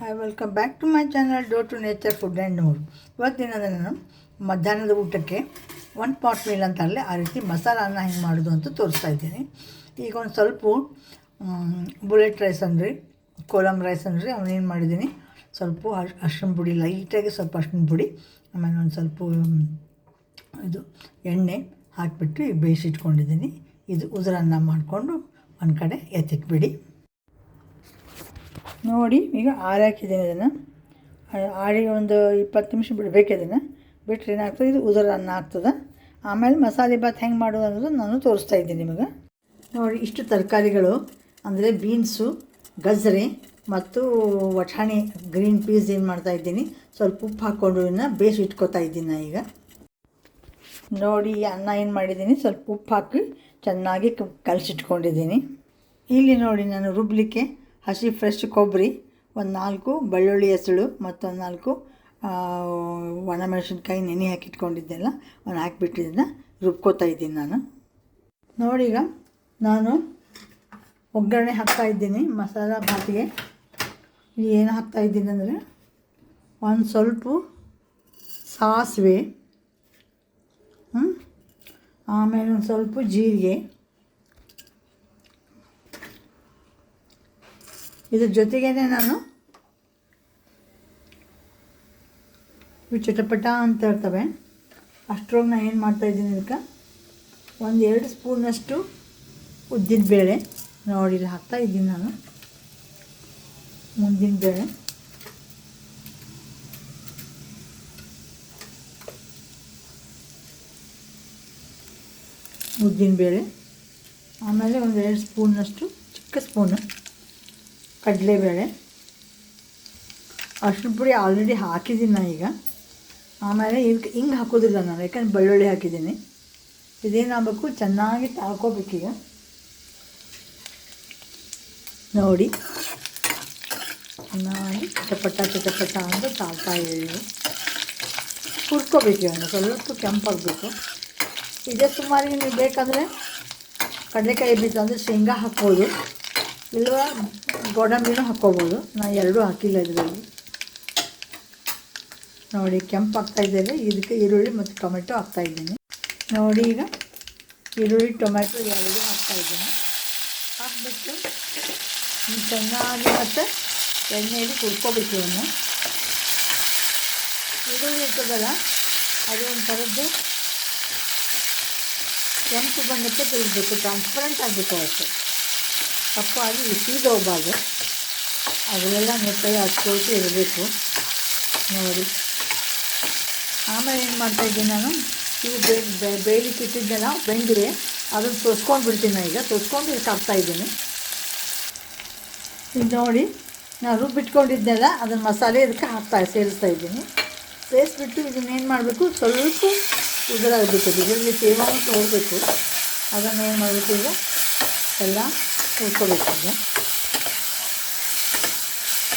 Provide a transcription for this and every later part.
Hi welcome back to my channel door to nature food and ನೋಡ್ ಇವತ್ತಿನ ನಾನು ಮಧ್ಯಾಹ್ನದ ಊಟಕ್ಕೆ ಒನ್ ಪಾಟ್ ಮೀಲ್ ಅಂತಾರಲ್ಲ, ಆ ರೀತಿ ಮಸಾಲ ಅನ್ನ ಹೆಂಗೆ ಮಾಡೋದು ಅಂತ ತೋರಿಸ್ತಾ ಇದ್ದೀನಿ. ಈಗ ಒಂದು ಸ್ವಲ್ಪ ಬುಲೆಟ್ ರೈಸ್ ಅನ್ನಿರಿ ಕೋಲಂ ರೈಸ್ ಅಂದರೆ ಅವನೇನು ಮಾಡಿದ್ದೀನಿ ಸ್ವಲ್ಪ ಅರ್ಶಿನ ಪುಡಿ ಲೈಟಾಗಿ ಸ್ವಲ್ಪ ಅರ್ಶಿಣ ಪುಡಿ, ಆಮೇಲೆ ಒಂದು ಸ್ವಲ್ಪ ಇದು ಎಣ್ಣೆ ಹಾಕಿಬಿಟ್ಟು ಬೇಯಿಸಿಟ್ಕೊಂಡಿದ್ದೀನಿ ಇದು ಉದುರನ್ನ ಮಾಡಿಕೊಂಡು ಒಂದು ಕಡೆ ಎತ್ತಿಟ್ಬಿಡಿ. ನೋಡಿ, ಈಗ ಆರಾಕಿದ್ದೀನಿ ಇದನ್ನು. ಆಡಿ ಒಂದು ಇಪ್ಪತ್ತು ನಿಮಿಷ ಬಿಡಬೇಕು ಇದನ್ನು. ಬಿಟ್ಟರೆ ಏನಾಗ್ತದೆ? ಇದು ಉದರ ಅನ್ನ ಆಗ್ತದೆ. ಆಮೇಲೆ ಮಸಾಲೆ ಭಾತ್ ಹೆಂಗೆ ಮಾಡೋದು ಅನ್ನೋದು ನಾನು ತೋರಿಸ್ತಾ ಇದ್ದೀನಿ ನಿಮಗೆ. ನೋಡಿ, ಇಷ್ಟು ತರಕಾರಿಗಳು, ಅಂದರೆ ಬೀನ್ಸು, ಗಜ್ಜರಿ ಮತ್ತು ವಠಾಣಿ ಗ್ರೀನ್ ಪೀಸ್ ಏನು ಮಾಡ್ತಾ ಇದ್ದೀನಿ. ಸ್ವಲ್ಪ ಉಪ್ಪು ಹಾಕ್ಕೊಂಡು ಇದನ್ನು ಬೇಯಿಸಿ ಇಟ್ಕೊತಾ ಇದ್ದೀನಿ ನಾ ಈಗ. ನೋಡಿ ಅನ್ನ ಏನು ಮಾಡಿದ್ದೀನಿ? ಸ್ವಲ್ಪ ಉಪ್ಪು ಹಾಕಿ ಚೆನ್ನಾಗಿ ಕಲಸಿಟ್ಕೊಂಡಿದ್ದೀನಿ. ಇಲ್ಲಿ ನೋಡಿ ನಾನು ರುಬ್ಲಿಕ್ಕೆ ಹಸಿ ಫ್ರೆಶ್ ಕೊಬ್ಬರಿ, ಒಂದು ನಾಲ್ಕು ಬೆಳ್ಳುಳ್ಳಿ ಹೆಸಳು ಮತ್ತೊಂದು ನಾಲ್ಕು ಒಣ ಒಣಮೆಣಸಿನ್ಕಾಯಿ ನೆನೆ ಹಾಕಿಟ್ಕೊಂಡಿದ್ದೆಲ್ಲ ಒಂದು ಹಾಕಿಬಿಟ್ಟಿದ್ದನ್ನ ರುಬ್ಕೋತಾ ಇದ್ದೀನಿ ನಾನು ನೋಡಿ ಈಗ ನಾನು ಒಗ್ಗರಣೆ ಹಾಕ್ತಾ ಇದ್ದೀನಿ ಮಸಾಲ ಭಾತಿಗೆ ಇಲ್ಲಿ ಏನು ಹಾಕ್ತಾ ಇದ್ದೀನಿ ಅಂದರೆ ಒಂದು ಸ್ವಲ್ಪ ಸಾಸಿವೆ? ಆಮೇಲೆ ಒಂದು ಸ್ವಲ್ಪ ಜೀರಿಗೆ ಇದ್ರ ಜೊತೆಗೇನೆ ನಾನು ಚಟಪಟ ಅಂತ ಇರ್ತವೆ ಅಷ್ಟರೊಳಗೆ ನಾನು ಏನು ಮಾಡ್ತಾಯಿದ್ದೀನಿ ಇದಕ್ಕೆ? ಒಂದು ಎರಡು ಸ್ಪೂನಷ್ಟು ಉದ್ದಿನ ಬೇಳೆ ನೋಡಿ ಹಾಕ್ತಾ ಇದ್ದೀನಿ ನಾನು. ಮುಂದಿನ ಬೇಳೆ. ಉದ್ದಿನ ಬೇಳೆ. ಆಮೇಲೆ ಒಂದು ಎರಡು ಸ್ಪೂನಷ್ಟು ಚಿಕ್ಕ ಸ್ಪೂನು. ಕಡಲೆಬೇಳೆ. ಅರ್ಶಿನ ಪುಡಿ ಆಲ್ರೆಡಿ ಹಾಕಿದ್ದೀನಿ ನಾನು ಈಗ. ಆಮೇಲೆ ಇದಕ್ಕೆ ಹಿಂಗೆ ಹಾಕೋದಿಲ್ಲ ನಾನು, ಯಾಕಂದ್ರೆ ಬೆಳ್ಳುಳ್ಳಿ ಹಾಕಿದ್ದೀನಿ. ಇದೇನಾಗಬೇಕು ಚೆನ್ನಾಗಿ ತಾಳ್ಕೋಬೇಕೀಗ ನೋಡಿ. ಚೆನ್ನಾಗಿ ಚಟಪಟ ಚಟಪಟ ಅಂತ ತಾಳ್ತಾ ಇದ್ದೀವಿ ಕುರ್ಕೋಬೇಕು ಅಂದರೆ ಸ್ವಲ್ಪ ಕೆಂಪಾಗಬೇಕು. ಇದೇ ಸುಮಾರಿಗೆ ನೀವು ಬೇಕಂದರೆ ಕಡಲೆಕಾಯಿ ಬೀಜ ಅಂದರೆ ಶೇಂಗಾ ಹಾಕ್ಬೋದು. ಇಲ್ವಾ? ಗೋಡಂಬಿನೂ ಹಾಕ್ಕೋಬೋದು. ನಾನು ಎರಡೂ ಹಾಕಿಲ್ಲ ಇದರಲ್ಲಿ. ನೋಡಿ, ಕೆಂಪು ಹಾಕ್ತಾ ಇದ್ದೇನೆ. ಇದಕ್ಕೆ ಈರುಳ್ಳಿ ಮತ್ತು ಟೊಮೆಟೊ ಹಾಕ್ತಾ ಇದ್ದೀನಿ. ನೋಡಿ ಈಗ, ಈರುಳ್ಳಿ, ಟೊಮೆಟೊ ಎರಡೂ ಹಾಕ್ತಾ ಇದ್ದೀನಿ. ಹಾಕ್ಬಿಟ್ಟು ಚೆನ್ನಾಗಿ ಮತ್ತು ಎಣ್ಣೆಯಲ್ಲಿ ಕುಡ್ಕೋಬೇಕು ಇವನು ಈರುಳ್ಳಿ ಇರ್ತದಲ್ಲ, ಅದು ಒಂಥರದ್ದು ಕೆಂಪು ಬಣ್ಣಕ್ಕೆ ತಿರುಗಬೇಕು ಟ್ರಾನ್ಸ್ಪರೆಂಟ್ ಆಗಬೇಕು ಅವತ್ತು ಕಪ್ಪಾಗಿ ಸೀದೋಗ್ಬಾರ್ದು ಅದನ್ನೆಲ್ಲ ನೆಟ್ಟಾಗಿ ಹಚ್ಕೊಳ್ತು ಇರಬೇಕು. ನೋಡಿ. ಆಮೇಲೆ ಏನು ಮಾಡ್ತಾಯಿದ್ದೀನಿ ನಾನು? ಇವು ಬೇ ಬೇಯಲಿಕ್ಕೆ ಇಟ್ಟಿದ್ದೆಲ್ಲ ಬೆಂದಿದೆ. ಅದನ್ನು ತೊಸ್ಕೊಂಡು ಬಿಡ್ತೀನಿ ನಾನು ಈಗ. ತೊಸ್ಕೊಂಡು ಇದಕ್ಕೆ ಹಾಕ್ತಾಯಿದ್ದೀನಿ ಇದು ನೋಡಿ, ನಾನು ರುಬ್ಬಿಟ್ಕೊಂಡಿದ್ದೆಲ್ಲ, ಅದನ್ನು ಮಸಾಲೆ ಇದಕ್ಕೆ ಹಾಕ್ತಾ ಸೇರಿಸ್ತಾ ಇದ್ದೀನಿ. ಸೇರಿಸ್ಬಿಟ್ಟು ಇದನ್ನ ಏನು ಮಾಡಬೇಕು? ಸ್ವಲ್ಪ ಉದುರಾಗಬೇಕು ಇದರಲ್ಲಿ ತೇವಾಂಶ ಹೋಗಬೇಕು. ಅದನ್ನು ಏನು ಮಾಡಬೇಕು ಈಗ? ಎಲ್ಲ ಹುರ್ಕೋಬೇಕು ಈಗ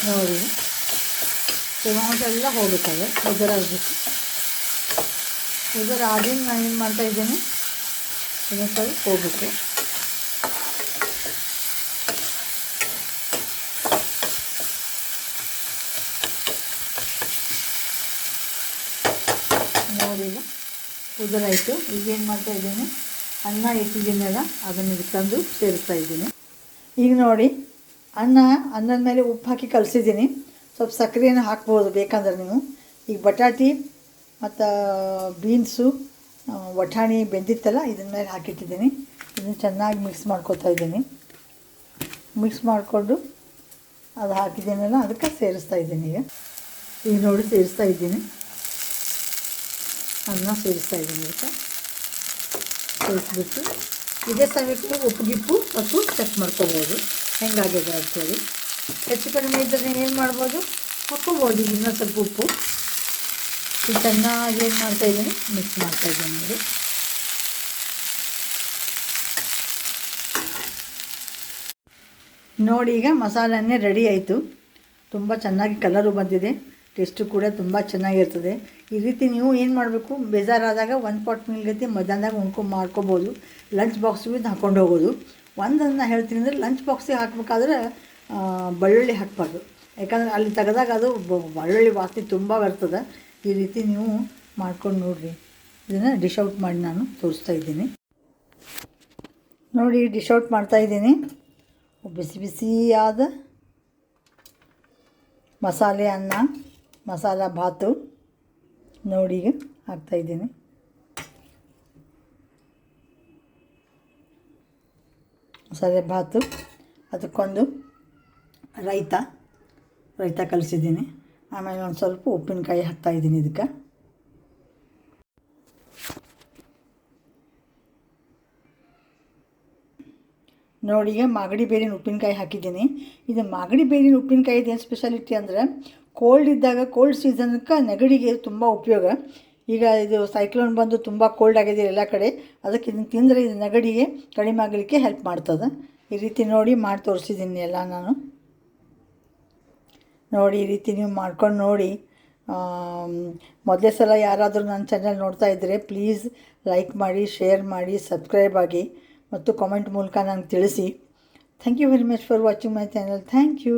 ನೋಡಿ. ತೇವಾಂಶ ಹೋಗುತ್ತವೆ, ಉದುರಾಗಬೇಕು. ಉದುರು ಆದ್ರಿಂದ ನಾನು ಏನು ಮಾಡ್ತಾ ಇದ್ದೀನಿ? ಸ್ವಲ್ಪ ಹೋಗ್ಬೇಕು ನೋಡಿ ಈಗ, ಉದುರಾಯಿತು. ಈಗೇನು ಮಾಡ್ತಾ ಇದ್ದೀನಿ? ಅನ್ನ ಇಟ್ಟಿದ್ದೀನಲ್ಲ, ಅದನ್ನು ತಂದು ಸೇರಿಸ್ತಾ ಇದ್ದೀನಿ. ಈಗ ನೋಡಿ, ಅನ್ನ, ಅನ್ನದ ಮೇಲೆ ಉಪ್ಪು ಹಾಕಿ ಕಲಸಿದ್ದೀನಿ. ಸ್ವಲ್ಪ ಸಕ್ಕರೆಯನ್ನು ಹಾಕ್ಬೋದು ಬೇಕಂದ್ರೆ ನೀವು. ಈಗ ಬಟಾಟಿ ಮತ್ತು ಬೀನ್ಸು ವಠಾಣಿ ಬೆಂದಿತ್ತಲ್ಲ ಇದನ್ನ ಮೇಲೆ ಹಾಕಿಟ್ಟಿದ್ದೀನಿ. ಇದನ್ನು ಚೆನ್ನಾಗಿ ಮಿಕ್ಸ್ ಮಾಡ್ಕೊತಾ ಇದ್ದೀನಿ. ಮಿಕ್ಸ್ ಮಾಡಿಕೊಂಡು ಅದು ಹಾಕಿದ್ದೀನಲ್ಲ, ಅದಕ್ಕೆ ಸೇರಿಸ್ತಾ ಇದ್ದೀನಿ ಈಗ. ಈಗ ನೋಡಿ, ಸೇರಿಸ್ತಾ ಇದ್ದೀನಿ. ಅನ್ನ ಸೇರಿಸ್ತಾ ಇದ್ದೀನಿ ಈಗ. ಸೇರಿಸ್ಬಿಟ್ಟು ಇದೇ ಸಮಯಕ್ಕೆ ಉಪ್ಪು ಗಿಪ್ಪು ಮತ್ತು ಚೆಕ್ ಮಾಡ್ಕೋಬೋದು. ಹೆಂಗಾಗಿದೆ ಅಂತೇಳಿ. ಹೆಚ್ಚು ಕಡಿಮೆ ಇದ್ದರೆ ಏನು ಮಾಡ್ಬೋದು? ಹಾಕ್ಕೋಬೋದು ಇನ್ನೊಂದು ಇನ್ನೂ ಸ್ವಲ್ಪ ಉಪ್ಪು. ಇದು ಚೆನ್ನಾಗಿ ಏನು ಮಾಡ್ತಾಯಿದ್ದೀನಿ ಮಿಕ್ಸ್ ಮಾಡ್ತಾಯಿದ್ದೀನಿ ನೋಡಿ. ನೋಡಿ ಈಗ ಮಸಾಲೆನೇ ರೆಡಿ ಆಯಿತು. ತುಂಬ ಚೆನ್ನಾಗಿ ಕಲರು ಬಂದಿದೆ. ಟೇಸ್ಟು ಕೂಡ ತುಂಬ ಚೆನ್ನಾಗಿರ್ತದೆ. ಈ ರೀತಿ ನೀವು ಏನು ಮಾಡಬೇಕು? ಬೇಜಾರಾದಾಗ ಒಂದು ಪಾಟ್ ಮೀಲ್ ಗತಿ ಮಧ್ಯಾಹ್ನದಾಗ ಉಣ್ಕೊ ಮಾಡ್ಕೋಬೋದು. ಲಂಚ್ ಬಾಕ್ಸ್ ಇದು ಹಾಕ್ಕೊಂಡು ಹೋಗೋದು. ಒಂದನ್ನು ಹೇಳ್ತೀನಿ ಅಂದರೆ ಲಂಚ್ ಬಾಕ್ಸಿಗೆ ಹಾಕ್ಬೇಕಾದ್ರೆ ಬಳ್ಳುಳ್ಳಿ ಹಾಕಬಾರ್ದು. ಯಾಕಂದ್ರೆ ಅಲ್ಲಿ ತೆಗೆದಾಗ ಅದು ಬೆಳ್ಳುಳ್ಳಿ ವಾಸನೆ ತುಂಬ ಬರ್ತದೆ. ಈ ರೀತಿ ನೀವು ಮಾಡ್ಕೊಂಡು ನೋಡಿರಿ. ಇದನ್ನು ಡಿಶ್ ಔಟ್ ಮಾಡಿ ನಾನು ತೋರಿಸ್ತಾ ಇದ್ದೀನಿ. ನೋಡಿ ಡಿಶ್ ಔಟ್ ಮಾಡ್ತಾ ಇದ್ದೀನಿ. ಬಿಸಿ ಬಿಸಿಯಾದ ಮಸಾಲೆ ಅನ್ನ. ಮಸಾಲ ಭಾತು ನೋಡಿ ಈಗ ಹಾಕ್ತಾಯಿದ್ದೀನಿ ಮಸಾಲೆ ಭಾತು ಅದಕ್ಕೊಂದು ರೈತ ರೈತ ಕಲಿಸಿದ್ದೀನಿ. ಆಮೇಲೆ ಒಂದು ಸ್ವಲ್ಪ ಉಪ್ಪಿನಕಾಯಿ ಹಾಕ್ತಾಯಿದ್ದೀನಿ ಇದಕ್ಕೆ. ನೋಡಿ ಈಗ ಮಾಗಡಿ ಬೇರಿನ ಉಪ್ಪಿನಕಾಯಿ ಹಾಕಿದ್ದೀನಿ. ಇದು ಮಾಗಡಿ ಬೇರಿನ ಉಪ್ಪಿನಕಾಯಿದು ಏನು ಸ್ಪೆಷಾಲಿಟಿ ಅಂದರೆ ಕೋಲ್ಡ್ ಇದ್ದಾಗ ಕೋಲ್ಡ್ ಸೀಸನ್ಗೆ ನೆಗಡಿಗೆ ತುಂಬ ಉಪಯೋಗ. ಈಗ ಇದು ಸೈಕ್ಲೋನ್ ಬಂದು ತುಂಬ ಕೋಲ್ಡ್ ಆಗಿದೆ ಎಲ್ಲ ಕಡೆ, ಅದಕ್ಕೆ ಇದನ್ನು ತಿಂದರೆ ಇದು ನೆಗಡಿಗೆ ಕಡಿಮೆ ಆಗಲಿಕ್ಕೆ ಹೆಲ್ಪ್ ಮಾಡ್ತದೆ. ಈ ರೀತಿ ನೋಡಿ ಮಾಡಿ ತೋರಿಸಿದ್ದೀನಿ ಎಲ್ಲ ನಾನು. ನೋಡಿ ಈ ರೀತಿ ನೀವು ಮಾಡ್ಕೊಂಡು ನೋಡಿ. ಮೊದಲೇ ಸಲ ಯಾರಾದರೂ ನನ್ನ ಚಾನಲ್ ನೋಡ್ತಾ ಇದ್ದರೆ ಪ್ಲೀಸ್ ಲೈಕ್ ಮಾಡಿ ಶೇರ್ ಮಾಡಿ ಸಬ್ಸ್ಕ್ರೈಬ್ ಆಗಿ ಮತ್ತು ಕಾಮೆಂಟ್ ಮೂಲಕ ನನಗೆ ತಿಳಿಸಿ. Thank you very much for watching my channel thank you